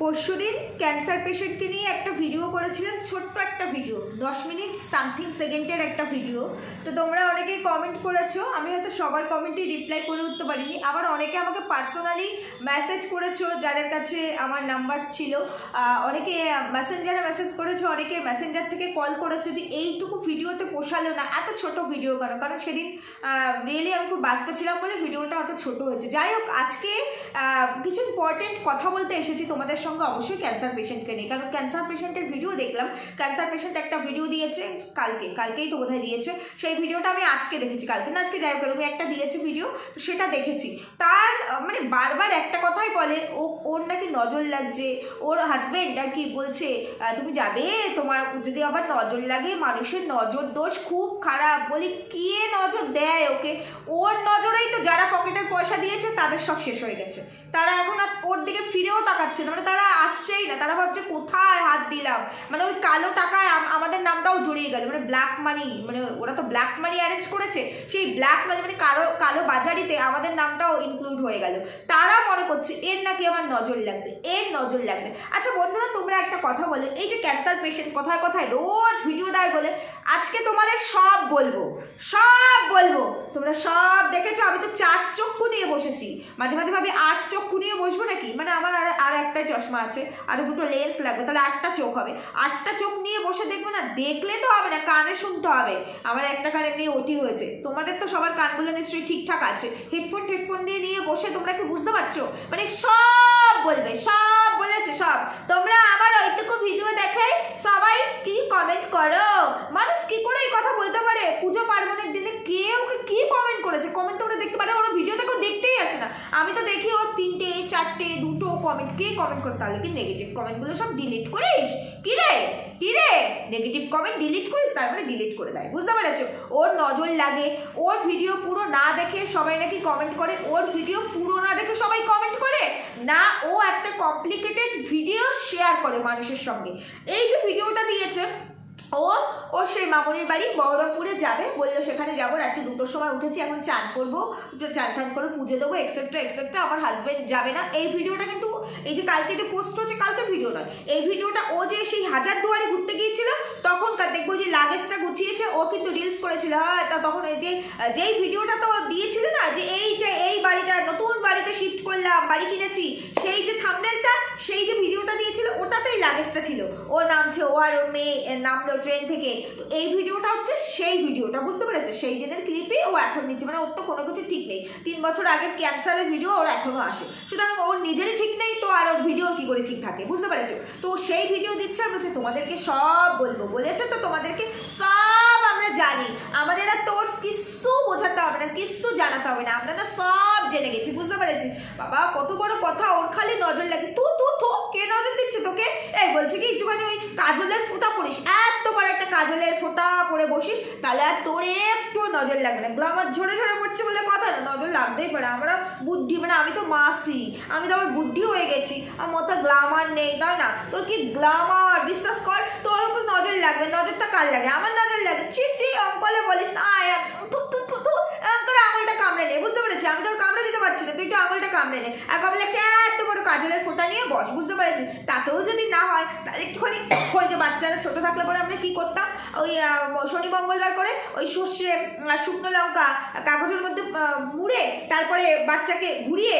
পরশুদিন ক্যান্সার পেশেন্টকে নিয়ে একটা ভিডিও করেছিলাম, ছোট্ট একটা ভিডিও দশ মিনিট সামথিং সেকেন্ডের একটা ভিডিও তো তোমরা অনেকেই কমেন্ট করেছ, আমি হয়তো সবার কমেন্টে রিপ্লাই করে উঠতে পারিনি। আবার অনেকে আমাকে পার্সোনালি মেসেজ করেছ, যাদের কাছে আমার নাম্বার ছিল। অনেকে মেসেঞ্জারে মেসেজ করেছ, অনেকে মেসেঞ্জার থেকে কল করেছ যে, এইটুকু ভিডিওতে পোষালো না, এত ছোট ভিডিও করো কারণ সেদিন রিয়েলি আমি খুব ব্যস্ত ছিলাম বলে ভিডিওটা অত ছোট হয়েছে। যাই হোক, আজকে কিছু ইম্পর্টেন্ট কথা বলতে এসেছি তোমাদের সঙ্গে অবশ্যই ক্যান্সার পেশেন্টকে নিয়ে। কারণ ক্যান্সার পেশেন্টের ভিডিও দেখলাম। ক্যান্সার পেশেন্ট একটা ভিডিও দিয়েছে কালকে। কালকেই তো বোধহয় দিয়েছে। সেই ভিডিওটা আমি আজকে দেখেছি কালকে। না, আজকে যাই হোক আমি একটা দিয়েছে ভিডিও তো সেটা দেখেছি। তার মানে বারবার একটা কথাই বলে, ও, ওর নাকি নজর লাগছে। ওর হাজবেন্ড আর কি বলছে তুমি যাবে? তোমার যদি আবার নজর লাগে, মানুষের নজর দোষ খুব খারাপ। বলি কে নজর দেয় ওকে? ওর নজরেই তো যারা পকেটের পয়সা দিয়েছে, তাদের সব শেষ হয়ে গেছে। তারা এখন আর ওর দিকে ফিরেও তাকাচ্ছে না মানে তারা আসছেই না, তারা ভাবছে কোথায় হাত দিলাম? মানে ওই কালো টাকায় আমাদের নামটাও জড়িয়ে গেল মানে ব্ল্যাক মানি মানে ওরা তো ব্ল্যাক মানি অ্যারেঞ্জ করেছে, সেই ব্ল্যাক মানি মানে কালো কালো বাজারিতে আমাদের নামটাও ইনক্লুড হয়ে গেল। তারা মনে করছে এর নাকি আমার নজর লাগবে, এর নজর লাগবে। আচ্ছা বন্ধুরা, তোমরা একটা কথা বলে, এই যে ক্যান্সার পেশেন্ট কথায় কথায় রোজ ভিডিও দেয় বলে, আজকে তোমাদের সব বলব সব বলব। তোমরা সব দেখেছ, আমি তো চার চক্ষু নিয়ে বসেছি, মাঝে মাঝে ভাবি আট চক্ষু নিয়ে বসবো নাকি? মানে আমার আর আর একটা চশমা আছে, আর দুটো লেন্স লাগবে, তাহলে আটটা চোখ হবে। আটটা চোখ নিয়ে বসে দেখব না, দেখলে তো হবে না, কানে শুনতে হবে। আমার একটা কান এমনি ওটি হয়েছে। তোমাদের তো সবার কানগুলো নিশ্চয়ই ঠিকঠাক আছে। হেডফোন হেডফোন দিয়ে নিয়ে বসে তোমরা কি বুঝতে পারছ? মানে সব বলবে, সব বলেছে, সব। তোমরা আমার ওইটুকু ভিডিও দেখে সবাই কি কমেন্ট করো? মানুষ কি করে এই কথা বলতে পারে? পুজো পার্বণের দিনে কে ওকে কি কমেন্ট করেছে? কমেন্ট তোমরা দেখতে পারে ওর ভিডিও দেখো দেখতেই আসে না আমি তো দেখি ওর তিনটে, চারটে দুটো কমেন্ট কে কমেন্ট করে তাহলে? কি নেগেটিভ কমেন্টগুলো সব ডিলিট করিস? কি রে? কি রে? নেগেটিভ কমেন্ট ডিলিট করিস, তারপরে ডিলিট করে দেয়। বুঝতে পেরেছ? ওর নজর লাগে, ওর ভিডিও পুরো না দেখে সবাই নাকি কমেন্ট করে, ওর ভিডিও পুরো না দেখে সবাই কমেন্ট করে? না, ও একটা কমপ্লিকেটেড ভিডিও শেয়ার করে মানুষের সঙ্গে। এই যে ভিডিওটা দিয়েছে ও ও সেই মামনির বাড়ি বহরমপুরে যাবে। বলল, সেখানে যাব, রাত্রি দুটোর সময় উঠেছি, এখন চান করব চান টান করে পুজো দেবো এক্সেট্রা এক্সেট্রা আমার হাজব্যান্ড যাবে না। এই ভিডিওটা কিন্তু, এই যে কালকে যে পোস্ট হচ্ছে, কালকে ভিডিও নয়, এই ভিডিওটা ও যে সেই হাজার দুয়ারে ঘুরতে গিয়েছিল, তখনকার দেখব যে লাগেজটা গুছিয়েছে, ও কিন্তু রিলস করেছিল। হ্যাঁ তা তখন এই যে, যেই ভিডিওটা তো দিয়েছিল না, যে এই যে, এই বাড়িটা, নতুন বাড়িতে শিফট করলাম, বাড়ি কিনেছি, সেই যে থামনেলটা সেই যে ভিডিওটা দিয়েছিল, ওটাতেই লাগেজটা ছিল। ও নামছে ও আর ওর মেয়ে নামলো ট্রেন থেকে। তো এই ভিডিওটা হচ্ছে সেই ভিডিওটা, বুঝতে পেরেছ? সেই দিনের ক্লিপে ও এখন নিচ্ছে মানে ওর তো কোনো কিছু ঠিক নেই। তিন বছর আগের ক্যান্সারের ভিডিও ওর এখনও আসে। সুতরাং ওর নিজেরই ঠিক নেই, তো আর ওর ভিডিও কী করে ঠিক থাকে, বুঝতে পেরেছ? তো সেই ভিডিও দিচ্ছে বলছে তোমাদেরকে সব বলব। বলেছে তো তোমাদেরকে সব আমরা জানি। আমাদের আর তোর কিচ্ছু না কিচ্ছু জানাতে হবে না। তো সব জেনে গেছি, বুঝতে পেরেছি। বাবা, কত বড় কথা, ওর খালি নজর লাগে। তু তু তু কে নজর দিচ্ছে তোকে? এই, বলছি কি, একটুখানি ওই কাজলের ফোঁটা পড়িস। এত বড় একটা কাজলের ফোঁটা পরে বসিস, তাহলে আর তোর একটু নজর লাগবে না। এগুলো আমার ঝরে ঝরে পড়ছে বলে কথা না, নজর লাগতেই পারে আমরা বুদ্ধি মানে আমি তো মাসি, আমি তো আমার বুদ্ধি হয়ে গেছি। আমার মতো গ্লামার নেই, তাই না? তোর কি গ্লামার? বিশ্বাস কর, তোর নজর লাগবে। নজরটা কার লাগে? আমার নজর লাগে। ছি ছি, অঙ্কলে বলিস না আয়। করে আঙুলটা কামড়ে নে, বুঝতে পেরেছি আমি তোর কামড়ে দিতে পারছি না, তুই একটু আঙুলটা কামড়ে নে। আর কপালে একটা এত বড় কাজলের ফোঁটা নিয়ে বস, বুঝতে পেরেছি তাতেও যদি না হয়, তাহলে একটুখানি ওই যে বাচ্চারা ছোট থাকলে পরে আমরা কি করতাম? ওই শনি মঙ্গলবার করে ওই সর্ষে শুকনো লঙ্কা কাগজের মধ্যে মুড়ে তারপরে বাচ্চাকে ঘুরিয়ে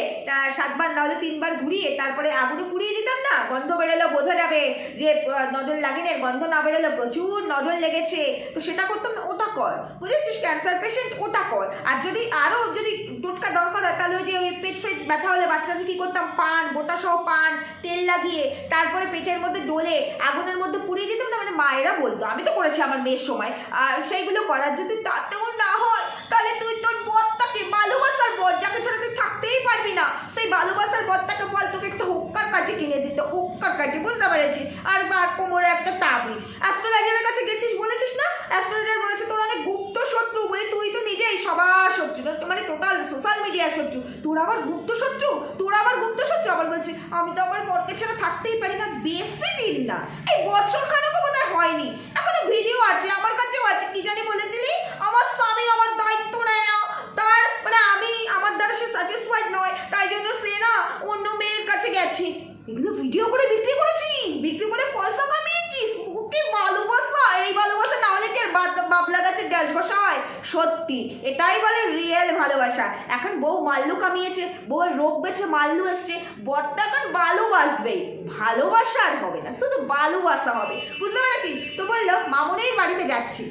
সাতবার না হলে তিনবার ঘুরিয়ে তারপরে আগুনে পুড়িয়ে দিতাম না? গন্ধ বেরোলো বোঝা যাবে যে নজর লাগেনি গন্ধ না বেরোলো প্রচুর নজর লেগেছে। তো সেটা করতাম না, ওটা কর, বুঝেছিস? ক্যান্সার পেশেন্ট ওটা কর। আর যদি আরও যদি টোটকা দরকার হয়, তাহলে ওই যে ওই পেট ফেট ব্যথা হলে বাচ্চাকে কী করতাম, পান গোটা সহ পান, তেল লাগিয়ে, তারপরে পেটের মধ্যে ডলে, আগুনের মধ্যে পুড়িয়ে দিতাম না? মানে মায়েরা বলতো, আমি তো করেছি আমার মেয়ের সময়, আর সেইগুলো করার যদি তাতেও না হয়, তাহলে তুই তোর বরটাকে ভালোবাসার বর, যাকে ছাড়া তুই থাকতেই পারবি না, সেই ভালোবাসার বরটাকে বল, তোকে একটা হুক্কার কাঠি কিনে দিতে, হুক্কার কাঠি, বুঝতে পেরেছি আর বা কোমরে একটা তাবিজ। অ্যাস্ট্রোলজারের কাছে গেছিস বলেছিস না? অ্যাস্ট্রোলজার বলেছে তোর অনেক গুপ্ত শত্রু বলে তুই তো নিজেই সবার শত্রু মানে টোটাল সোশ্যাল মিডিয়ার শত্রু তোর আবার গুপ্ত শত্রু তোর আবার গুপ্ত শত্রু আবার বলছে, আমি তো আমার বরকে ছাড়া থাকতেই পারি না, বেশি দিন না। এই বছর খানেকও বোধ হয়নি। এখনও ভিডিও আছে, আমার কাছেও আছে। কি জানি বলেছিলি? আমার স্বামী আমার দায়িত্ব নেয় না। তার মানে আমি, আমার দ্বারা সে স্যাটিসফাইড নয়, তাই জন্য সে না অন্য মেয়ের কাছে গেছে। এগুলো ভিডিও করে বিক্রি করেছিস বিক্রি করে পয়সা কামিয়েছিস ওকে ভালোবাসা এই ভালোবাসা না হলে কি আর বাদ- বাবলা গাছের গ্যাস বসা হয় সত্যি, এটাই বলে রিয়েল ভালোবাসা। এখন বউ মাল্লু কামিয়েছে বউয়ের রোগ বেছে মাল্লু এসছে বরটা এখন ভালোবাসবেই ভালোবাসা আর হবে না, শুধু ভালোবাসা হবে। বুঝতে পেরেছি তো বলল, মামুনের বাড়িতে যাচ্ছি।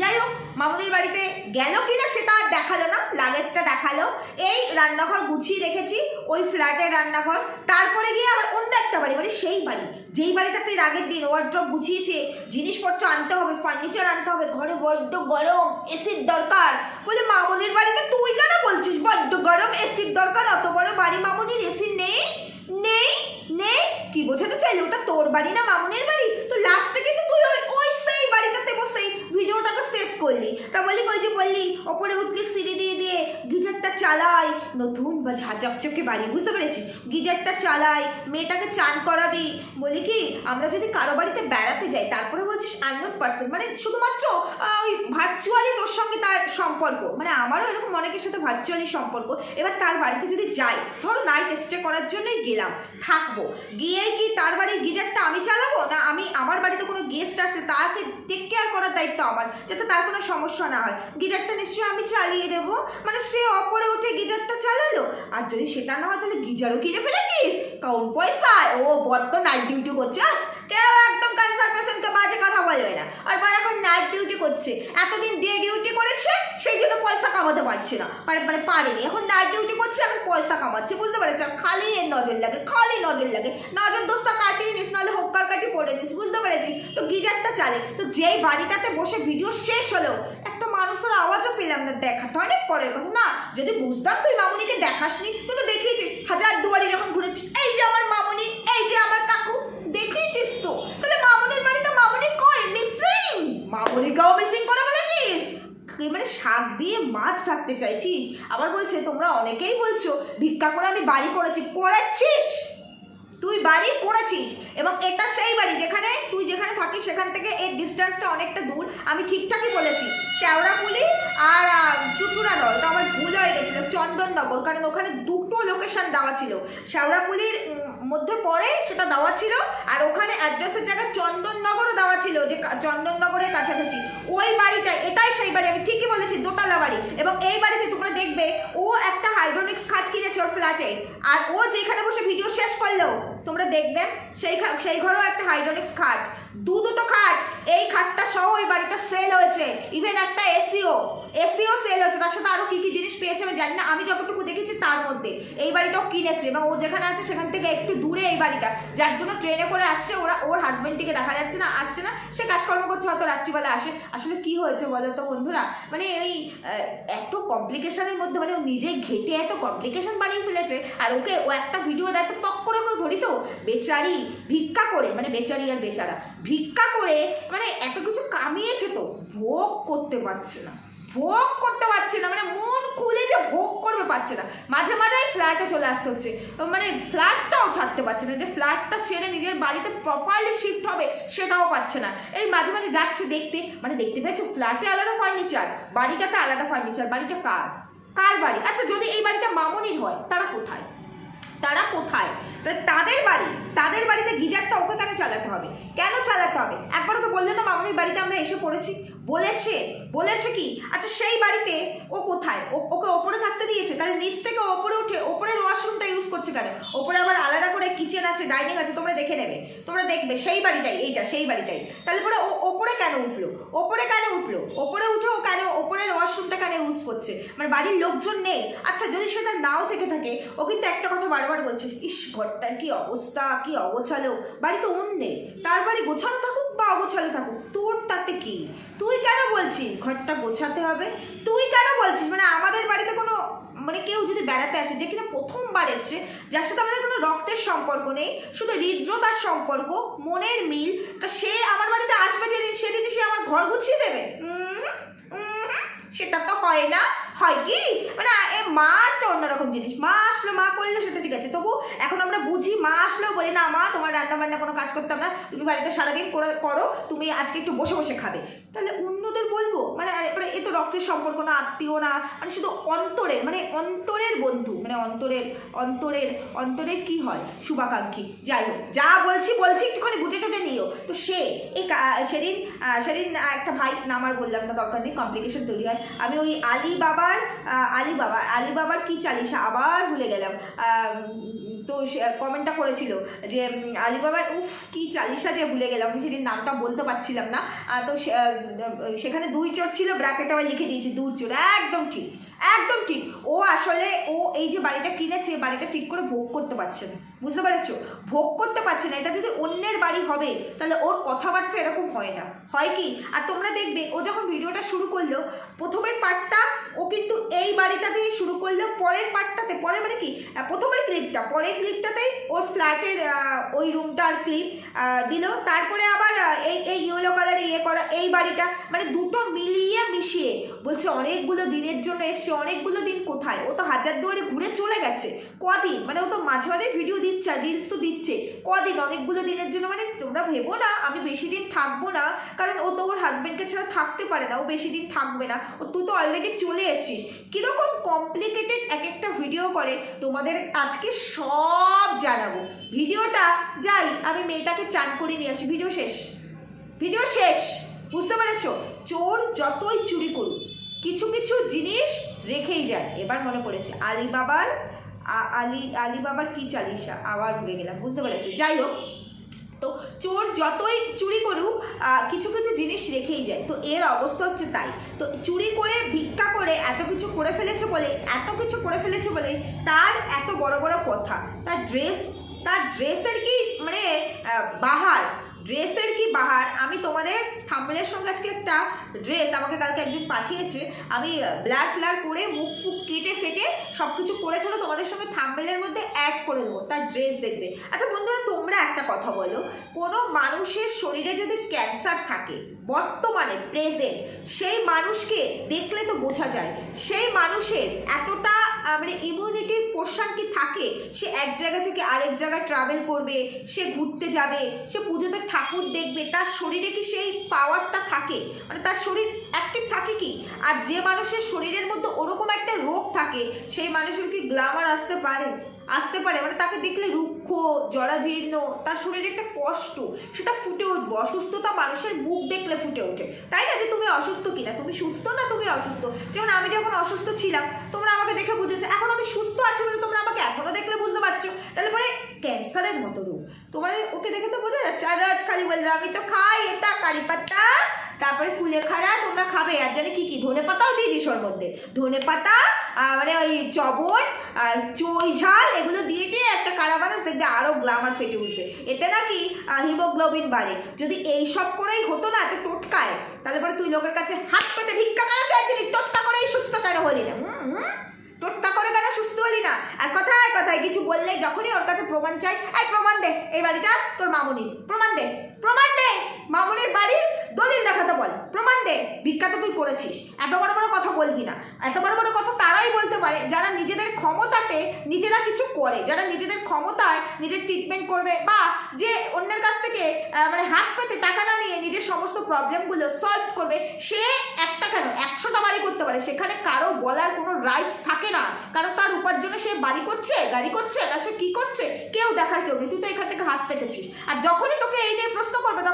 যাই হোক মামুনির বাড়িতে গেল কিনা সেটা আর দেখাল না লাগেজটা দেখাল। এই রান্নাঘর গুছিয়ে রেখেছি, ওই ফ্ল্যাটের রান্নাঘর। তারপরে গিয়ে আবার অন্য একটা বাড়ি মানে সেই বাড়ি। যেই বাড়িটাতে আগের দিন ওয়ার্ড্রপ গুছিয়েছে, জিনিসপত্র আনতে হবে ফার্নিচার আনতে হবে, ঘরে বড্ড গরম এসির দরকার। বলে, মামুনির বাড়িতে তুই কেন বলছিস, বড্ড গরম এসির দরকার, অত বড় বাড়ি মামুনির এসি নেই নেই নেই? কি বোঝাতে চাইলি, ওটা তোর বাড়ি না মামুনের বাড়ি? তো লাস্টে কিন্তু তুই ওই ওই সেই বাড়িটাতে বসেই ভিডিওটাকে শেষ করলি। তা বলি ওই যে বললি, ওপরে উঠলি সিঁড়ি দিয়ে দিয়ে গিজারটা চালাই। নতুন বা ঝাঁচকচকে বাড়ি, বুঝতে পেরেছিস? গিজারটা চালাই, মেয়েটাকে চান করাবি। বলি কি, আমরা যদি কারও বাড়িতে বেড়াতে যাই, তারপরে বলছিস আননোন পার্সন মানে শুধুমাত্র ওই ভার্চুয়ালি তোর সঙ্গে তার সম্পর্ক। মানে আমারও এরকম অনেকের সাথে ভার্চুয়ালি সম্পর্ক। এবার তার বাড়িতে যদি যাই, ধরো নাইট স্টে করার জন্যই গেলাম, থাকব। গিয়ে কি তার বাড়ির গিজারটা আমি চালাবো না আমি আমার বাড়িতে কোনো গেস্ট আসলে তাকে টেক কেয়ার করার দায়িত্ব আমার, যাতে তার কোনো সমস্যা না হয়। গিজারটা নিশ্চয়ই আমি চালিয়ে দেবো। মানে সে অপরে উঠে গিজারটা চালালো। আর যদি সেটা না হয়, তাহলে গিজারও কিনে ফেলেছিস? কাউন্ট পয়সায়? ও তো নাইট করছে কেউ একদম ক্যান্সার পেশেন্টকে বাজে কথা বলবে না। আর বর এখন নাইট ডিউটি করছে। এতদিন ডে ডিউটি করেছে, সেই জন্য পয়সা কামাতে পারছে না। মানে মানে পারেনি। এখন নাইট ডিউটি করছে, এখন পয়সা কামাচ্ছে। বুঝতে পেরেছ? খালি এর নজর লাগে, খালি নজর লাগে। নজর দোষটা কাটিয়ে নিস, নাহলে হোক্কার কাটি পড়ে নিস। বুঝতে পেরেছি? তো গিজারটা চালে। তো যেই বাড়িটাতে বসে ভিডিও শেষ হলো, একটা মানুষের আওয়াজও পেলাম না। দেখা তো অনেক পরের কথা। না, যদি বুঝতাম তুই মামুনিকে দেখাসনি, তুই তো দেখিয়েছিস। হাজার দুয়ারি যখন ঘুরেছিস, এই যে আমার মামুনি, এই যে আমার কাকু। দেখিয়েছিস তো? তাহলে মামুনির বাড়িতে মামুনি কই? মিসিং মামুনিকেও মিসিং করে বলেছিস মানে শাক দিয়ে মাছ ঢাকতে চাইছিস? আবার বলছে তোমরা অনেকেই বলছো ভিক্ষা করে আমি বাড়ি করেছি। করেছিস? তুই বাড়ি করেছিস? এবং এটা সেই বাড়ি যেখানে তুই যেখানে থাকিস সেখান থেকে এর ডিস্টেন্সটা অনেকটা দূর। আমি ঠিকঠাকই বলেছি। শ্যাওড়াপুলি আর আহ, চুচুড়ানল তো আমার ভুল হয়ে গেছিল। চন্দননগর। কারণ ওখানে দুটো লোকেশন দেওয়া ছিল। শ্যাওড়াপুলির মধ্যে পড়ে সেটা দেওয়া ছিল আর ওখানে অ্যাড্রেসের জায়গায় চন্দননগরও দেওয়া ছিল যে চন্দননগরের কাছাকাছি। ওই বাড়িটা, এটাই সেই বাড়ি, আমি ঠিকই বলেছি, দোতলা বাড়ি। এবং এই বাড়িতে তোমরা দেখবে, ও একটা হাইড্রোনিক্স খাট কিনেছে ওর ফ্ল্যাটে আর ও যেখানে বসে ভিডিও শেষ করল, তোমরা দেখবে, সেই সেই ঘরেও একটা হাইড্রোনিক্স খাট দু দুটো খাট এই খাটটা সহ ওই বাড়িটা সেল হয়েছে। ইভেন একটা এসিও এসিও সেল হচ্ছে, তার সাথে আরও কী কী জিনিস পেয়েছে আমি জানি না, আমি যতটুকু দেখেছি তার মধ্যে। এই বাড়িটাও কিনেছে, এবং ও যেখানে আছে সেখান থেকে একটু দূরে এই বাড়িটা। যার জন্য ট্রেনে করে আসছে, ওরা, ওর হাজবেন্ডটিকে দেখা যাচ্ছে না, আসছে না, সে কাজকর্ম করছে, হয়তো রাত্রিবেলা আসে। আসলে কি হয়েছে বলো তো বন্ধুরা? মানে এই এত কমপ্লিকেশনের মধ্যে মানে ও নিজে ঘেটে এত কমপ্লিকেশন বানিয়ে ফেলেছে, আর ওকে ও একটা ভিডিও দেয় তো টক করে ধরি তো, বেচারি ভিক্ষা করে মানে বেচারি আর বেচারা, ভিক্ষা করে মানে এত কিছু কামিয়েছে তো, ভোগ করতে পারছে না। ভোগ করতে পারছে না মানে মন খুলে যে ভোগ করবে পারছে না। মাঝে মাঝে ফ্ল্যাটে চলে আসতে হচ্ছে। মানে ফ্ল্যাটটাও ছাড়তে পারছে না, যে ফ্ল্যাটটা ছেড়ে নিজের বাড়িতে প্রপারলি শিফট হবে সেটাও পাচ্ছে না। এই মাঝে মাঝে যাচ্ছে দেখতে মানে দেখতে পেয়েছ ফ্ল্যাটে আলাদা ফার্নিচার বাড়িটাতে আলাদা ফার্নিচার বাড়িটা কার? কার বাড়ি? আচ্ছা যদি এই বাড়িটা মামনির হয়, তারা কোথায়? তারা কোথায়? তাদের বাড়ি, তাদের বাড়িতে গিজারটা ওকে হবে। কেন চালাতে হবে? একবারও তো বললে না মামনির বাড়িতে আমরা এসে পড়েছি। বলেছে বলেছে কি? আচ্ছা সেই বাড়িতে ও কোথায়? ওকে ওপরে থাকতে দিয়েছে? তাহলে নিচ থেকে ওপরে উঠে, ওপরের ওয়াশরুমটা ইউজ করছে কেন? ওপরে আবার আলাদা করে কিচেন আছে ডাইনিং আছে, তোমরা দেখে নেবে। তোমরা দেখবে, সেই বাড়িটাই, এইটা, সেই বাড়িটাই। তাহলে পরে ও ওপরে কেন উঠল? ওপরে কেন উঠল? ওপরে উঠে ও কেন ওপরের ওয়াশরুমটা কেন ইউজ করছে? মানে বাড়ির লোকজন নেই। আচ্ছা যদি সেটা নাও থেকে থাকে, ও কিন্তু একটা কথা বারবার বলছে, ইস, ঘরটার কি অবস্থা? কি অগোছালো? বাড়ি তো অন্য নেই। তার বাড়ি গোছানো থাকুক বা অগোছালো থাকুক তোর তাতে কি? তুই কেন বলছিস? ঘরটা গোছাতে হবে। তুই কেন বলছিস? মানে আমাদের বাড়িতে কোনো মানে কেউ যদি বেড়াতে আসে যে কিনা প্রথমবার এসছে যার সাথে আমাদের কোনো রক্তের সম্পর্ক নেই শুধু হৃদ্রতার সম্পর্ক মনের মিল তা সে আমার বাড়িতে আসবে যেদিন সেদিনই সে আমার ঘর গুছিয়ে দেবে। উম, উম, সেটা তো হয় না। হয় কি? মানে এ মা একটা অন্যরকম জিনিস। মা আসলো, মা করল সেটা ঠিক আছে। তবু এখন আমরা বুঝি মা আসলেও বলি, না মা, তোমার রান্না বান্না কোনো কাজ করতাম না। তুমি বাড়িতে সারাদিন করে, করো। তুমি আজকে একটু বসে বসে খাবে। তাহলে অন্যদের বলব? মানে এবারে এ তো রক্তের সম্পর্ক না, আত্মীয় না। মানে শুধু অন্তরের মানে অন্তরের বন্ধু। মানে অন্তরের অন্তরের অন্তরের কি হয়? শুভাকাঙ্ক্ষী। যাই হোক, যা বলছি বলছি, একটুখানি বুঝে তো সে এই সেদিন সেদিন একটা ভাই নাম আর বললাম না দরকার নেই কমপ্লিকেশন তৈরি হয়। আমি ওই আলী বাবার আলী বাবা আলী বাবার কি চালিশা আবার ভুলে গেলাম। তো কমেন্টটা করেছিল যে উম, আলী বাবার উফ কি চালিশা যে ভুলে গেলাম আমি সেদিন নামটা বলতে পারছিলাম না। তো সেখানে দুই চোর ছিল ব্র্যাকেট আবার লিখে দিয়েছি দুই চোর একদম ঠিক। একদম ঠিক। ও আসলে ও এই যে বাড়িটা কিনেছে, বাড়িটা ঠিক করে ভোগ করতে পারছে না। বুঝতে পারছ? ভোগ করতে পারছে না। এটা যদি অন্যের বাড়ি হবে, তাহলে ওর কথাবার্তা এরকম হয় না। হয় কি? আর তোমরা দেখবে, ও যখন ভিডিওটা শুরু করল প্রথমের পার্টটা ও কিন্তু এই বাড়িটা দিয়ে শুরু করল, পরের পার্টটাতে পরে মানে কি? প্রথমের ক্লিপটা পরের ক্লিপটাতেই ওর ফ্ল্যাটের ওই রুমটার ক্লিপ দিল। তারপরে আবার এই এই ইয়েলো কালার ইয়ে করা, এই বাড়িটা মানে দুটো মিলিয়ে মিশিয়ে বলছে, অনেকগুলো দিনের জন্য এসছে, অনেকগুলো দিন কোথায়? ও তো হাজার দুয়ারে ঘুরে চলে গেছে। কদিন? মানে ও তো মাঝে মাঝে ভিডিও দিচ্ছে রিলস তো দিচ্ছে। কদিন? অনেকগুলো দিনের জন্য? মানে তোমরা ভেবো না, আমি বেশি দিন থাকব না, কারণ ও তো ওর হাজবেন্ডকে ছাড়া থাকতে পারে না, ও বেশি দিন থাকবে না। তুই তো অলরেডি চলে এসছিস। কীরকম কমপ্লিকেটেড এক একটা ভিডিও করে, তোমাদের আজকে সব জানাব। ভিডিওটা, যাই, আমি মেয়েটাকে চান করে নিয়ে আসি। ভিডিও শেষ। ভিডিও শেষ। বুঝতে পেরেছ? চোর যতই চুরি করুক, কিছু কিছু জিনিস রেখেই যায়। এবার মনে পড়েছে, আলিবাবার আলি, আলিবাবার কি চালিশা? আবার ভুলে গেলাম। বুঝতে পেরেছ? যাই হোক। তো চোর যতই চুরি করুক কিছু কিছু জিনিস রেখেই যায়। তো এর অবস্থা হচ্ছে তাই। তো চুরি করে, ভিক্ষা করে এত কিছু করে ফেলেছে বলে, এত কিছু করে ফেলেছে বলে তার এত বড় বড় কথা। তার ড্রেস তার ড্রেসের কি মানে বাহার? ড্রেসের কি বাহার? আমি তোমাদের থাম্বনেলের সঙ্গে আজকে একটা ড্রেস আমাকে কালকে একজন পাঠিয়েছে। আমি ব্লার ফ্লার করে মুখ ফুক কেটে ফেটে সব কিছু করে ঠোলে তোমাদের সঙ্গে থাম্বনেলের মধ্যে অ্যাড করে দেবো, তার ড্রেস দেখবে। আচ্ছা বন্ধুরা, তোমরা একটা কথা বলো। কোনো মানুষের শরীরে যদি ক্যান্সার থাকে, বর্তমানে প্রেজেন্ট সেই মানুষকে দেখলে তো বোঝা যায়, সেই মানুষের এতটা মানে ইমিউনিটি পোর্শন কি থাকে, সে এক জায়গা থেকে আরেক জায়গায় ট্রাভেল করবে, সে ঘুরতে যাবে, সে পুজোতে ঠাকুর দেখবে, তার শরীরে কি সেই পাওয়ারটা থাকে? মানে তার শরীর অ্যাক্টিভ থাকে কি? আর যে মানুষের শরীরের মধ্যে ওরকম একটা রোগ থাকে, সেই মানুষের কি গ্লামার আসতে পারে? আসতে পারে মানে তাকে দেখলে রুক্ষ, জরাজীর্ণ, তার শরীরে একটা কষ্ট, সেটা উঠবে অসুস্থতা মানুষের মুখ দেখলে ফুটে ওঠে। তাই না যে তুমি অসুস্থ কিনা? তুমি সুস্থ না তুমি অসুস্থ? যেমন আমি যখন অসুস্থ ছিলাম, তোমরা আমাকে দেখে বুঝেছ। এখন আমি সুস্থ আছি বলে তোমরা আমাকে এখনও দেখলে বুঝতে পারছ। তাহলে পরে ক্যান্সারের মতো রোগ। তোমার ওকে দেখে তো বোঝা যাচ্ছে, আর আজ খালি বলবে, আমি তো খাই এটা কারি পাতা। তারপরে কুলেখাড়া তোমরা খাবে, আর জানি কী কী? ধনে পাতাও দিয়ে দিস ওর মধ্যে। ধনে পাতা মানে ওই চবন, আর চই ঝাল, এগুলো দিয়ে দিয়ে একটা কারা বানাস দেখবে আরও গ্লামার ফেটে উঠবে। এতে নাকি হিমোগ্লোবিন বাড়ে। যদি এই সব করেই হতো না, এত টোটকায়, তাহলে পরে তুই লোকের কাছে হাত পেতে ভিক্ষা কেন চাইছিলি? টোটকা করেই সুস্থ কেন হলি না? টোটকা করে কেন সুস্থ হলি না? আর কথায় কথায় কিছু বললে যখনই ওর কাছে প্রমাণ চাই, এই প্রমাণ দে, এই বাড়িটা তোর মামুনির। প্রমাণ দে প্রমাণ দে, মামুনির বাড়ির দলিল দেখাতে বল। প্রমাণ দে, ভিক্ষা তো তুই করেছিস। এত বড় বড় কথা বলবি না। এত বড় বড় কথা তারাই বলতে পারে, যারা নিজেদের ক্ষমতাতে নিজেরা কিছু করে, যারা নিজেদের ক্ষমতায় নিজের ট্রিটমেন্ট করবে বা যে অন্যের কাছ থেকে মানে হাত পেতে টাকা না নিয়ে নিজের সমস্ত প্রবলেমগুলো সলভ করবে, সে একটা কেন? একশোটা বাড়ি করতে পারে। সেখানে কারও বলার কোনো রাইটস থাকে না। কারণ তার উপার্জনে সে বাড়ি করছে, গাড়ি করছে, না সে কী করছে, কেউ দেখার কেউ নেই। তুই তো এখান থেকে হাত পেতেছিস। আর যখনই তোকে এই নিয়ে প্রশ্ন করবে তখনই ওর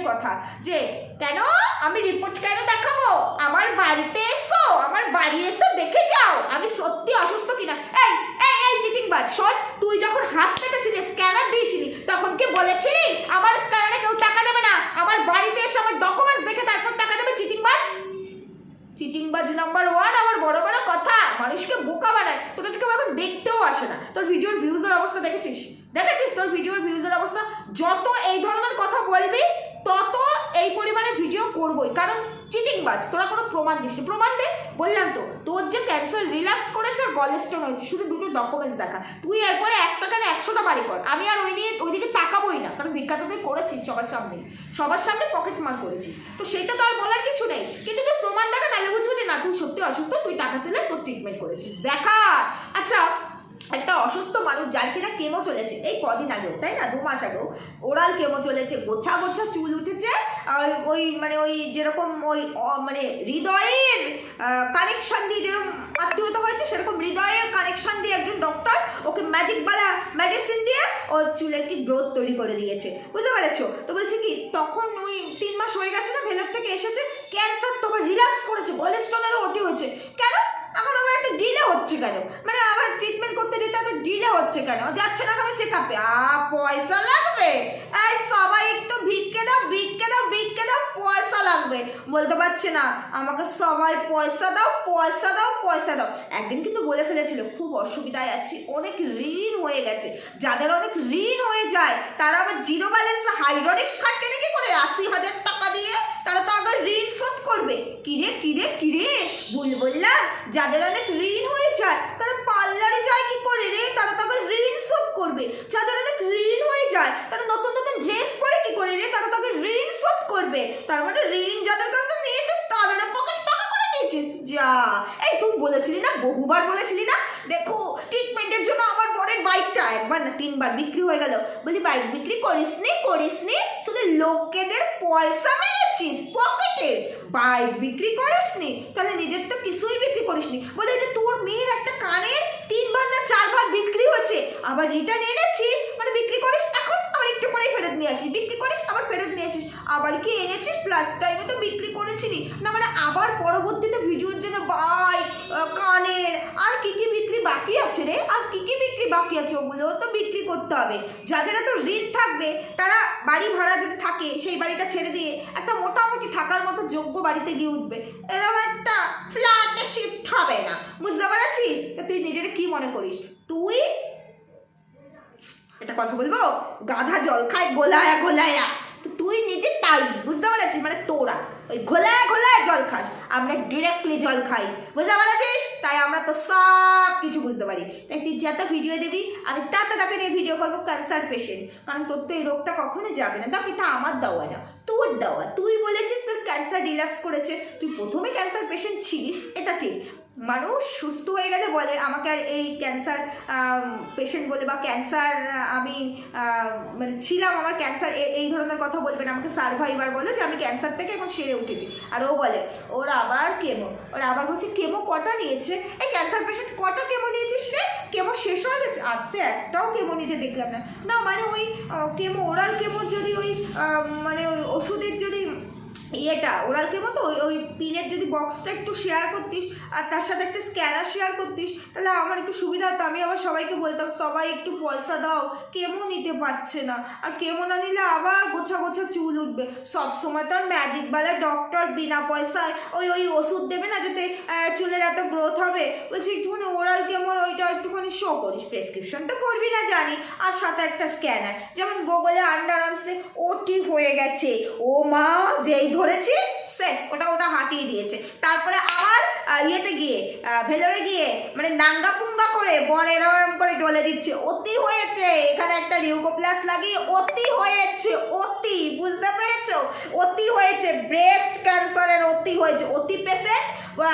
একটাই কথা যে, কেন? আমি রিপোর্ট কেন দেখাবো? আমার বাড়িতে এসো, আমার বাড়ি এসে দেখে যাও, আমি সত্যি অসুস্থ কিনা? এই এই এই চিটিং বাজ শোন, তুই যখন হাত পেতেছিলি স্ক্যানার দিয়েছিলি, তখন কি বলেছিলি, আমার স্ক্যানারে কেউ টাকা দেবে না? আমার বাড়িতে এসে আমার ডকুমেন্টস দেখে তারপর টাকা দেবে চিটিং বাজ চিটিংবাজ নাম্বার ওয়ান আমার বড় বড় কথা, মানুষকে বোকা বানায় তোকে কেউ এখন দেখতেও আসে না। তোর ভিডিওর ভিউজের অবস্থা দেখেছিস? দেখেছিস তোর ভিডিওর ভিউজের অবস্থা? যত এই ধরনের কথা বলবি তত এই পরিমাণে ভিডিও করবই। কারণ চিটিংবাজ তোরা কোনো প্রমাণ দিস প্রমাণ দে, বললাম তো, তোর যে ক্যান্সার রিল্যাক্স করেছে আর গলেস্টোন হয়েছে, শুধু দুটো ডকুমেন্টস দেখা। তুই এরপরে একটা কেন একশোটা বাড়ি কর। আমি আর ওই নিয়ে ওইদিকে তাকাবোই না, কারণ ভিক্ষা করেছিস সবার সামনে। সবার সামনে পকেট মার করেছিস। তো সেটা তো আর বলার কিছু নেই। কিন্তু তুই প্রমাণ দেখা, নাহলে বুঝবি যে না, তুই সত্যি অসুস্থ, তুই টাকা তুলে তোর ট্রিটমেন্ট করেছিস। দেখা! আচ্ছা একটা অসুস্থ মানুষ যার কিনা কেমো চলেছে। এই কদিন আগেও, তাই না? দু মাস আগেও। ওরাল কেমো চলেছে, গোছা গোছা চুল উঠেছে ওই মানে ওই যেরকম ওই মানে হৃদয়ের কানেকশন দিয়ে যেরকম আত্মীয়তা হয়েছে, সেরকম হৃদয়ের কানেকশন দিয়ে একজন ডক্টর ওকে ম্যাজিক বালা মেডিসিন দিয়ে ওর চুলে একটি গ্রোথ তৈরি করে দিয়েছে। বুঝতে পেরেছ? তো বলছে কি, তখন ওই তিন মাস হয়ে গেছে না ভেলোর থেকে এসেছে ক্যান্সার তো আবার রিল্যাক্স করেছে গলেস্টনেরও ওটি হয়েছে। কেন? এখন আমার একটা ডিলে হচ্ছে কেন? মানে আবার ট্রিটমেন্ট করতে যেতে এত ডিলে হচ্ছে কেন? যাচ্ছে না কেন চেক আপে আ, পয়সা লাগবে? এই সবাই একটু ভিক্ষে দাও ভিক্ষে দাও ভিক্ষে দাও, পয়সা লাগবে। বলতে পারছে না। আমাকে সবাই পয়সা দাও পয়সা দাও পয়সা দাও। একদিন কিন্তু বলে ফেলেছিল, খুব অসুবিধায় আছি। অনেক ঋণ হয়ে গেছে। যাদের অনেক ঋণ হয়ে যায়, তারা আবার জিরো ব্যালেন্স হাইড্রোনিক্স খাটকে নাকি করে? আশি হাজার টাকা দিয়ে তারা তো আগে ঋণ শোধ করবে। কিরে কিরে কিরে ভুল বললাম। যাদের অনেক ঋণ হয়ে যায়, তারা পার্লারে যায় কি করে রে তারা তো আগে ঋণ শোধ করবে যাদের অনেক ঋণ হয়ে যায় তারা নতুন নতুন ড্রেস পরে কি করে রে তারা তো আগে ঋণ শোধ করবে তার মানে ঋণ যাদের কাছে থেকে নিয়েছিস তাদের পকেট ফাঁকা করে দিয়েছিস যা এই তুই বলেছিলি না বহুবার বলেছিলি না? দেখো ট্রিটমেন্টের জন্য আমার বরের বাইকটা একবার না তিনবার বিক্রি হয়ে গেল। বলি বাইক বিক্রি করিস নি করিস নি, শুধু লোকেদের পয়সা মেরেছিস পকেটে বাইক বিক্রি করিস নি, তাহলে নিজের তো কিছুই বিক্রি করিস নি। বলে যে তোর মেয়ের একটা কানের তিনবার না চারবার বিক্রি হয়েছে, আবার রিটার্ন এনেছিস মানে বিক্রি করিস এখন? আবার একটু পরেই ফেরত নিয়ে আসিস। বিক্রি করিস, আবার ফেরত নিয়ে আসিস। আবার কি এনেছিস? লাস্ট টাইমে তো বিক্রি করেছিলি। না মানে আবার পরবর্তীতে ভিডিওর জন্য বাই কানের, আর কি কি বিক্রি বাকি আছে রে? আর কি কি বিক্রি বাকি আছে? ওগুলোও তো বিক্রি করতে হবে। যাদের তো ঋণ থাকবে, তারা বাড়ি ভাড়া যদি থাকে, সেই বাড়িটা ছেড়ে দিয়ে একটা মোটামুটি থাকার মতো যোগ্য বাড়িতে গিয়ে উঠবে। এরকম একটা ফ্ল্যাটে শিফট হবে না। বুঝতে পারছিস? তুই নিজের কি মনে করিস? তুই এটা কথা বলব? গাধা জল খায় গোলায়া গোলায়া। তো তুই নিজে তাই, বুঝতে পারছিস? মানে তোরা। ওই ঘোলায় ঘোলায় জল খাস। আমরা ডিরেক্টলি জল খাই। বুঝতে পারছিস? তাই আমরা তো সব কিছু বুঝতে পারি। তাই তুই যত ভিডিও দিবি, আমি তাতে তাকে নিয়ে ভিডিও করব ক্যান্সার পেশেন্ট কারণ তোর তো এই রোগটা কখনো যাবে না। দেখ, এটা আমার দেওয়া না। তোর দেওয়া। তুই বলেছিস তোর ক্যান্সার রিল্যাক্স করেছে। তুই প্রথমে ক্যান্সার পেশেন্ট ছিলিস। এটা ঠিক মানুষ সুস্থ হয়ে গেলে বলে, আমাকে আর এই ক্যান্সার পেশেন্ট বলে বা ক্যান্সার আমি মানে ছিলাম, আমার ক্যান্সার এই ধরনের কথা বলবেন আমাকে সার্ভাইভার বলে যে, আমি ক্যান্সার থেকে এখন সেরে উঠেছি। আর ও বলে, ওর আবার কেমো ওর আবার বলছে কেমো কটা নিয়েছে? এই ক্যান্সার পেশেন্ট কটা কেমো নিয়েছিস রে? কেমো শেষ হয়ে গেছে। আর তো একটাও কেমো নিতে দেখলাম না। না মানে ওই কেমো ওরাল কেমোর যদি ওই মানে ওই ওষুধের যদি ইয়েটা ওরাল কেমো তো ওই ওই পিনের যদি বক্সটা একটু শেয়ার করতিস, আর তার সাথে একটা স্ক্যানার শেয়ার করতিস, তাহলে আমার একটু সুবিধা হতো। আমি আবার সবাইকে বলতাম, সবাই একটু পয়সা দাও কেমো নিতে পারছে না, আর কেমো না নিলে আবার গোছা গোছা চুল উঠবে। সব সময় তো আর ম্যাজিকওয়ালা ডক্টর বিনা পয়সায় ওই ওই ওষুধ দেবে না যাতে চুলের এত গ্রোথ হবে। বলছি, একটুখানি ওরাল কেমন ওইটা একটুখানি শো করিস প্রেসক্রিপশন তো করবি না জানি। আর সাথে একটা স্ক্যানার যেমন বগলে আন্ডার আর্মসে ওটি হয়ে গেছে। ও মা, যেই ধরেছি শেষ, ওটা ওটা হাঁটিয়ে দিয়েছে। তারপরে আবার ইয়েতে গিয়ে ভেলোরে গিয়ে মানে নাঙ্গা পুঙ্গা করে, বর এরম করে ডলে দিচ্ছে। অতি হয়েছে, এখানে একটা লিউকোপ্লাস লাগিয়ে অতি হয়েছে, অতি, বুঝতে পেরেছ? অতি হয়েছে ব্রেস্ট ক্যান্সারের অতি হয়েছে, অতি পেশেন্ট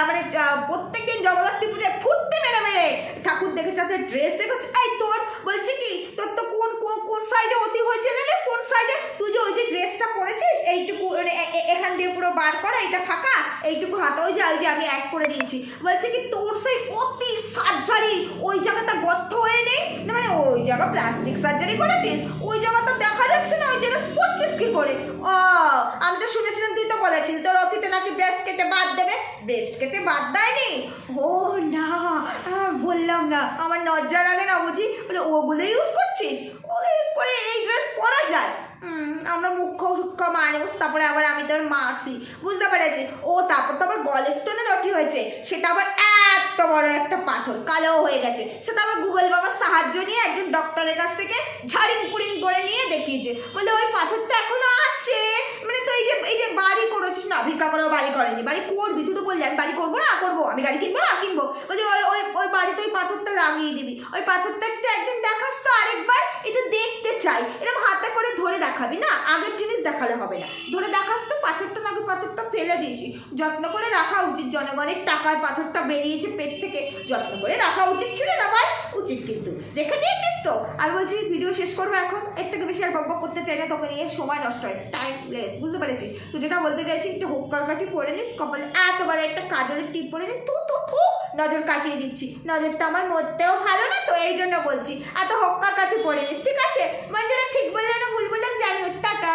মানে প্রত্যেকদিন জগদ্ধাত্রী পুজোয় ফুটতে মেরে মেরে ঠাকুর দেখেছে তাদের ড্রেস দেখেছে। এই তোর, বলছি কি, তোর তো কোন কোন সাইডে অতি হয়েছে রে কোন সাইডে তুই যে ওই যে ড্রেসটা পরেছিস, এইটুকু মানে এখান দিয়ে পুরো বার করা এটা ফাঁকা, এইটুকু হাতে, ওই যে ওই যে আমি অ্যাড করে দিয়েছি। বলছে কি, তোর সেই অতি সার্জারি ওই জায়গাটা গর্ত হয়ে নেই? না মানে ওই জায়গা প্লাস্টিক সার্জারি করেছিস? ওই জায়গাটা দেখা যাচ্ছে না, ওই জায়গা পড়ছিস কি করে? ও, আমি তো শুনেছিলাম তুই তো বলেছিলি, তোর অতীতে নাকি ব্রেস্ট কেটে বাদ দেবে। ব্রেস্ট কেটে বাদ দেয়নি? ও না বললাম না, আমার নজ্জা লাগে না বুঝি, বলে ওগুলো ইউজ করছিস? ইউজ করে এই ড্রেস পরা যায়। আমরা মুখ্য সূক্ষ্ম মানুষ, তারপরে আবার আমি তোর মাসি। বুঝতে পেরেছি? ও, তারপর তো আবার গলস্টোনের অটি হয়েছে। সেটা আবার এত বড় একটা পাথর, কালো হয়ে গেছে। সেটা আবার গুগল বাবার সাহায্য নিয়ে একজন ডক্টরের কাছ থেকে ঝাড়িং পুড়িং করে নিয়ে দেখিয়েছে। বলে ওই পাথরটা এখনও আছে? মানে তো এই যে এই যে বাড়ি করেছিস না, ভিক্ষা করেও বাড়ি করেনি। বাড়ি করবি? তুই তো বললি, আমি বাড়ি করব না, করব। আমি গাড়ি কিনবো না, কিনবো। বলছি, ওই ওই ওই বাড়িতে ওই পাথরটা লাগিয়ে দিবি। ওই পাথরটা একদিন দেখাস তো আরেকবার এটা দেখতে চাই। এরকম হাতে করে ধরে দেখাবি, না? আগের জিনিস দেখালে হবে না। ধরে দেখাস তো, পাথরটা নাকি পাথরটা ফেলে দিয়েছি। যত্ন করে রাখা উচিত জনগণের টাকার পাথরটা বেরিয়েছে পেট থেকে। যত্ন করে রাখা উচিত ছিল না ভাই? উচিত কিন্তু। রেখে দিয়েছিস তো? আর বলছি ভিডিও শেষ করব এখন। এর থেকে বেশি আর বকবক করতে চাই না, তোকে নিয়ে সময় নষ্ট হয়। টাইম লেস বুঝতে পেরেছিস? তুই যেটা বলতে চাইছিস একটু হোক্কার কাঠি পরে নিস, কপালে এত বড় একটা কাজলের টিপ পরে নিস তো তো তু নজর কাটিয়ে দিচ্ছি। নজরটা আমার মরতেও ভালো না তো, এই জন্য বলছি। এত হক্কা কাছে পড়ে নিস ঠিক আছে? বন্ধুরা, ঠিক বললাম না, ভুল বললাম জানি টাটা!